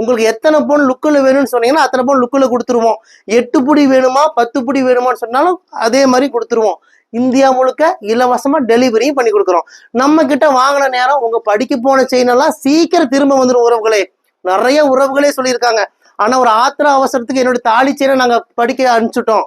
உங்களுக்கு எத்தனை பவுன் லுக்கில் வேணும்னு சொன்னீங்கன்னா அத்தனை பவுன் லுக்கில் கொடுத்துருவோம். எட்டு புடி வேணுமா பத்து புடி வேணுமான்னு சொன்னாலும் அதே மாதிரி கொடுத்துருவோம். இந்தியா முழுக்க இலவசமா டெலிவரியும் பண்ணி கொடுக்குறோம். நம்ம கிட்ட வாங்கின நேரம் உங்கள் படிக்க போன செயின் எல்லாம் சீக்கிரம் திரும்ப வந்துடும் உறவுகளே. நிறைய உறவுகளே சொல்லியிருக்காங்க. ஆனா ஒரு ஆத்திர அவசரத்துக்கு என்னோட தாலி செயினை நாங்கள் படிக்க அனுப்பிச்சிட்டோம்.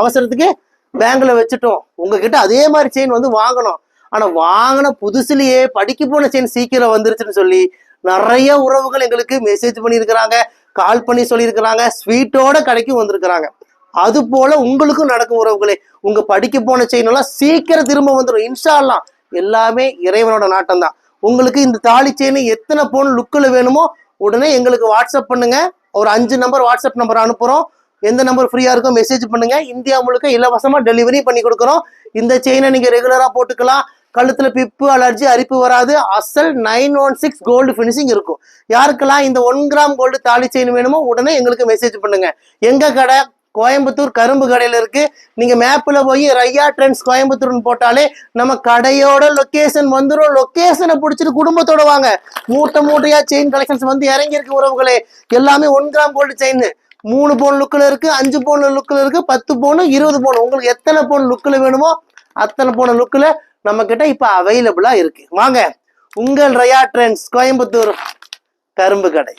அவசரத்துக்கு பேங்க்ல வச்சுட்டோம். உங்ககிட்ட அதே மாதிரி செயின் வந்து வாங்கணும். ஆனா வாங்கின புதுசுலேயே படிக்க போன செயின் சீக்கிரம் வந்துருச்சுன்னு சொல்லி நிறைய உறவுகள் எங்களுக்கு மெசேஜ் பண்ணியிருக்கிறாங்க கால் பண்ணி சொல்லியிருக்கிறாங்க ஸ்வீட்டோட கடைக்கு வந்திருக்கிறாங்க. அது போல உங்களுக்கும் நடக்கும் உறவுகளே உங்க படிக்க போன செயின் சீக்கிரம் திரும்ப வந்துடும் இன்ஸ்டாலாம் எல்லாமே இறைவனோட நாட்டம் தான் உங்களுக்கு இந்த தாலி செயின் எத்தனை பவுன் லுக்கில் வேணுமோ உடனே எங்களுக்கு வாட்ஸ்அப் பண்ணுங்க. ஒரு அஞ்சு நம்பர் வாட்ஸ்அப் நம்பர் அனுப்புகிறோம் எந்த நம்பர் ஃப்ரீயாக இருக்கோ மெசேஜ் பண்ணுங்க. இந்தியா முழுக்க இலவசமாக டெலிவரி பண்ணி கொடுக்குறோம். இந்த செயினை நீங்கள் ரெகுலராக போட்டுக்கலாம். கழுத்துல பிப்பு அலர்ஜி அரிப்பு வராது. அசல் nine one six gold finishing இருக்கும். யாருக்கெல்லாம் இந்த ஒன் கிராம் கோல்டு தாலி செயின் வேணுமோ உடனே எங்களுக்கு மெசேஜ் பண்ணுங்க. எங்க கடை? கோயம்புத்தூர் கரும்பு கடையில இருக்கு. நீங்க மேப்ல போய் ரையா ட்ரெண்ட்ஸ் கோயம்புத்தூர்னு போட்டாலே நம்ம கடையோட லொக்கேஷன் வந்துடும் லொக்கேஷனை பிடிச்சிட்டு குடும்பத்தோட வாங்க. மூட்டை மூட்டையா செயின் கலெக்ஷன்ஸ் வந்து இறங்கி இருக்கு உறவுகளே. எல்லாமே ஒன் கிராம் கோல்டு செயின் மூணு பவுன் லுக்கில் இருக்கு அஞ்சு பவுன் லுக்கில் இருக்கு பத்து பவுன் இருபது பவுன் உங்களுக்கு எத்தனை பவுன் லுக்கில் வேணுமோ அத்தனை பவுன் லுக்கில் நம்ம கிட்ட இப்போ அவைலபிளா இருக்கு. வாங்க உங்கள் ரயா ட்ரெண்ட்ஸ் கோயம்புத்தூர் கரும்பு கடை.